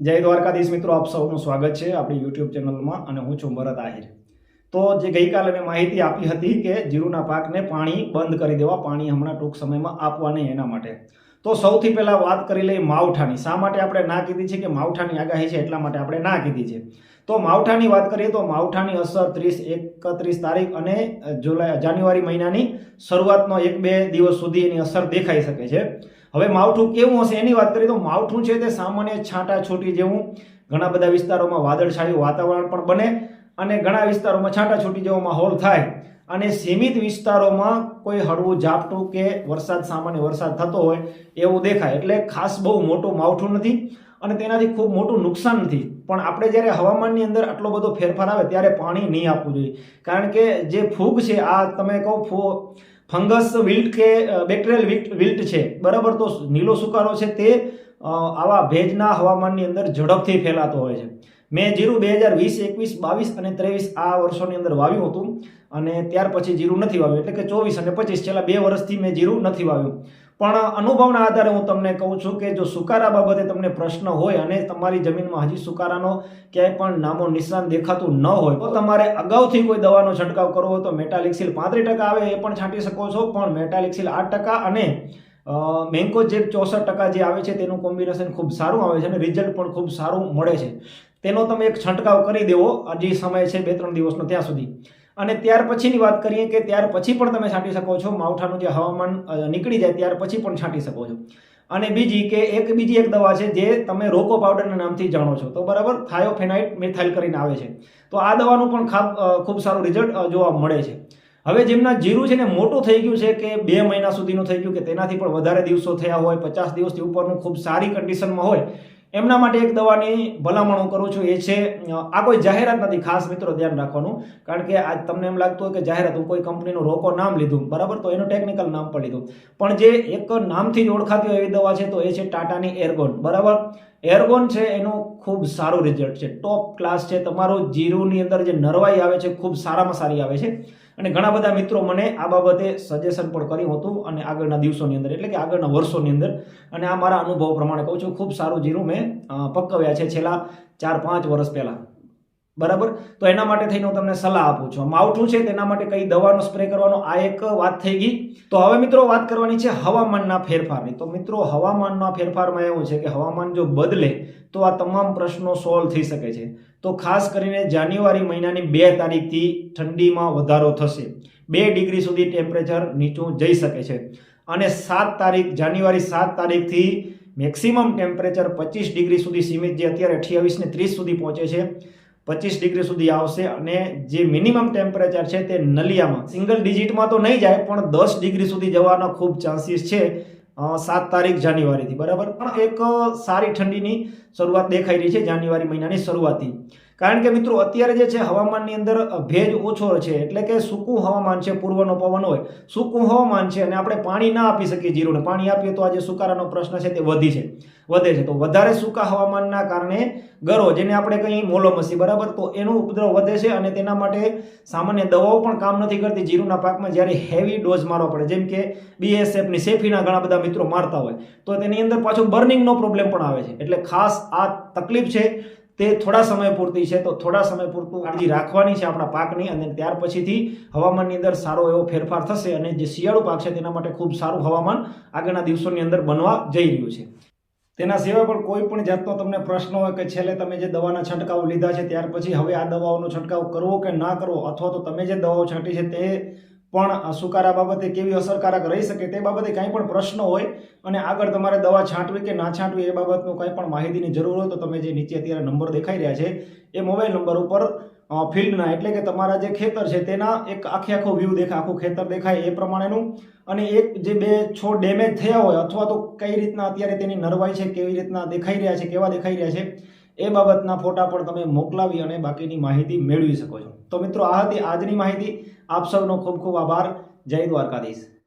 જય દ્વારકાધીશ મિત્રો, આપ સૌનું સ્વાગત છે આપણી યુટ્યુબ ચેનલમાં અને હું છું ભરત આહિર. તો જે ગઈકાલે મેં માહિતી આપી હતી કે જીરુના પાકને પાણી બંધ કરી દેવા, પાણી હમણાં ટૂંક સમયમાં આપવા નહીં એના માટે. તો સૌથી પહેલાં વાત કરી લઈએ માવઠાની. શા માટે આપણે ના કીધી છે કે માવઠાની આગાહી છે? એટલા માટે આપણે ના કીધી છે. તો માવઠાની વાત કરીએ તો માવઠાની અસર ત્રીસ, એકત્રીસ તારીખ અને જુલાઈ, જાન્યુઆરી મહિનાની શરૂઆતનો એક બે દિવસ સુધી એની અસર દેખાઈ શકે છે. હવે માવઠું કેવું હશે એની વાત કરીએ તો માવઠું છે તે સામાન્ય છાંટા છૂટી જેવું ઘણા બધા વિસ્તારોમાં વાદળછાયું વાતાવરણ પણ બને અને ઘણા વિસ્તારોમાં છાંટા છૂટી જેવો માહોલ થાય અને સીમિત વિસ્તારોમાં કોઈ હળવું ઝાપટું કે વરસાદ, સામાન્ય વરસાદ થતો હોય એવું દેખાય. એટલે ખાસ બહુ મોટું માવઠું નથી. અને તેનાથી ખૂબ મોટું નુકસાન નથી. પણ આપણે જ્યારે હવામાનની અંદર આટલો બધો ફેરફાર આવે ત્યારે પાણી નહીં આપવું જોઈએ. કારણ કે જે ફૂગ છે, આ તમે કહો ફૂ, ફંગસ, વિલ્ટ કે બેક્ટેરિયલ વિલ્ટ વિલ્ટ છે, બરાબર તો નીલો સુકારો છે તે આવા ભેજના હવામાનની અંદર ઝડપથી ફેલાતો હોય છે. મેં જીરું બે હજાર વીસ, એકવીસ, બાવીસ અને ત્રેવીસ આ વર્ષોની અંદર વાવ્યું હતું અને ત્યાર પછી જીરું નથી વાવ્યું. એટલે કે ચોવીસ અને પચીસ, છેલ્લા બે વર્ષથી મેં જીરું નથી વાવ્યું. પણ અનુભવના આધારે હું તમને કહું છું કે જો સુકારા બાબતે તમને પ્રશ્ન હોય અને તમારી જમીનમાં હજી સુકારાનો ક્યાંય પણ નામો નિશાન દેખાતું ન હોય, તો તમારે અગાઉથી કોઈ દવાનો છંટકાવ કરવો હોય તો મેટાલિક્સિલ પાંત્રીસ ટકા આવે એ પણ છાંટી શકો છો, પણ મેટાલિક્સિલ આઠ ટકા અને મેન્કો જે ચોસઠ ટકા જે આવે છે તેનું કોમ્બિનેશન ખૂબ સારું આવે છે અને રિઝલ્ટ પણ ખૂબ સારું મળે છે. તેનો તમે એક છંટકાવ કરી દેવો, હજી સમય છે બે ત્રણ દિવસનો ત્યાં સુધી. અને ત્યાર પછીની વાત કરીએ કે ત્યાર પછી પણ તમે છાંટી શકો છો. માવઠાનું જે હવામાન નીકળી જાય ત્યાર પછી પણ છાંટી શકો છો. અને બીજી કે એક બીજી એક દવા છે જે તમે રોકો પાવડરના નામથી જાણો છો. તો બરાબર, થાયોફેનાઇટ મિથાઇલ કરીને આવે છે. તો આ દવાનું પણ ખાબ ખૂબ સારું રિઝલ્ટ જોવા મળે છે. હવે જેમના જીરું છે ને મોટું થઈ ગયું છે કે બે મહિના સુધીનું થઈ ગયું કે તેનાથી પણ વધારે દિવસો થયા હોય, પચાસ દિવસથી ઉપરનું ખૂબ સારી કન્ડિશનમાં હોય એમના માટે એક દવાની ભલામણ કરું છું એ છે આ કોઈ જાહેરાત નથી, ખાસ મિત્રો ધ્યાન રાખવાનું. કારણ કે આજ તમને એમ લાગતું હોય કે જાહેરાત હું કોઈ કંપનીનું રોકો નામ લીધું, બરાબર? તો એનું ટેકનિકલ નામ પણ લીધું. પણ જે એક નામથી જ ઓળખાતી હોય એવી દવા છે, તો એ છે ટાટાની એરગોન બરાબર? એરગોન છે, એનું ખૂબ સારું રિઝલ્ટ છે. ટોપ ક્લાસ છે, તમારું જીરુની અંદર જે નરવાઈ આવે છે, ખૂબ સારામાં સારી આવે છે. અને ઘણા બધા મિત્રો મને આ બાબતે સજેશન પણ કર્યું હતું અને આગળના દિવસોની અંદર, એટલે કે આગળના વર્ષોની અંદર. અને આ મારા અનુભવ પ્રમાણે કહું છું, ખૂબ સારું જીરું મેં પકવ્યા છે છેલ્લા ચાર પાંચ વર્ષ પહેલાં. બરાબર? તો એના માટે થઈને હું તમને સલાહ આપું છું. માવઠું છે, તેના માટે કઈ દવાનો સ્પ્રે કરવાનો આ એક વાત થઈ ગઈ. તો હવે મિત્રો વાત કરવાની છે હવામાનના ફેરફારની. તો મિત્રો હવામાનના ફેરફારમાં એવું છે કે હવામાન જો બદલે, તો આ તમામ પ્રશ્નો સોલ્વ થઈ શકે છે. તો ખાસ કરીને જાન્યુઆરી મહિનાની બે તારીખથી ઠંડીમાં વધારો થશે. બે ડિગ્રી સુધી ટેમ્પરેચર નીચું જઈ શકે છે. અને સાત તારીખ, જાન્યુઆરી સાત તારીખથી મેક્સિમમ ટેમ્પરેચર પચીસ ડિગ્રી સુધી સીમિત, જે અત્યારે અઠ્યાવીસ ને ત્રીસ સુધી પહોંચે છે. પચીસ ડિગ્રી સુધી આવશે અને જે મિનિમમ ટેમ્પરેચર છે તે નલિયામાં સિંગલ ડિજિટમાં તો નહીં જાય, પણ દસ ડિગ્રી સુધી જવાનો ખૂબ ચાન્સીસ છે સાત તારીખ જાન્યુઆરીથી, બરાબર? પણ એક સારી ઠંડીની શરૂઆત દેખાઈ રહી છે જાન્યુઆરી મહિનાની શરૂઆતથી. કારણ કે મિત્રો, અત્યારે જે છે હવામાનની અંદર ભેજ ઓછો છે, એટલે કે સૂકું હવામાન છે, પૂર્વનો પવન હોય, સૂકું હવામાન છે અને આપણે પાણી ના આપી શકીએ જીરોને. પાણી આપીએ તો આજે સુકારાનો પ્રશ્ન છે તે વધી છે. વધે છે. તો વધારે સૂકા હવામાનના કારણે ગરો, જેને આપણે કહીએ મોલોમસી, બરાબર? તો એનો ઉપદ્રવ વધે છે અને તેના માટે સામાન્ય દવાઓ પણ કામ નથી કરતી. જીરુના પાકમાં જ્યારે હેવી ડોઝ મારવા પડે, જેમ કે બીએસએફની સેફીના ઘણા બધા મિત્રો મારતા હોય, તો તેની અંદર પાછું બર્નિંગનો પ્રોબ્લેમ પણ આવે છે. એટલે ખાસ આ તકલીફ છે, તે થોડા સમય પૂરતી છે. તો થોડા સમય પૂરતું કાળજી રાખવાની છે આપણા પાકની અને ત્યાર પછીથી હવામાનની અંદર સારો એવો ફેરફાર થશે અને જે શિયાળુ પાક છે, તેના માટે ખૂબ સારું હવામાન આગળના દિવસોની અંદર બનવા જઈ રહ્યું છે. તેના સિવાય પણ કોઈ પણ જાતનો તમને પ્રશ્ન હોય કે છેલ્લે તમે જે દવાના છંટકાવ લીધા છે, ત્યાર પછી હવે આ દવાઓનો છંટકાવ કરવો કે ના કરવો, અથવા તો તમે જે દવાઓ છાંટી છે તે પણ સુકારા બાબતે કેવી અસરકારક રહી શકે તે બાબતે કાંઈ પણ પ્રશ્ન હોય અને આગળ તમારે દવા છાંટવી કે ના છાંટવી એ બાબતનું કંઈ પણ માહિતીની જરૂર હોય તો તમે જે નીચે અત્યારે નંબર દેખાઈ રહ્યા છે, એ મોબાઈલ નંબર ઉપર ફિલ્ડના, એટલે કે તમારા જે ખેતર છે, તેના એક આખે આખો વ્યૂ દેખાય, આખું ખેતર દેખાય એ પ્રમાણેનું. અને એક જે બે છોડ ડેમેજ થયા હોય, અથવા તો કઈ રીતના અત્યારે તેની નરવાઈ છે, કેવી રીતના દેખાઈ રહ્યા છે, કેવા દેખાઈ રહ્યા છે, એ બાબતના ફોટા પણ તમે મોકલાવી અને બાકીની માહિતી મેળવી શકો છો. તો મિત્રો, આ હતી આજની માહિતી. આપ સૌનો ખૂબ ખૂબ આભાર. જય દ્વારકાધીશ.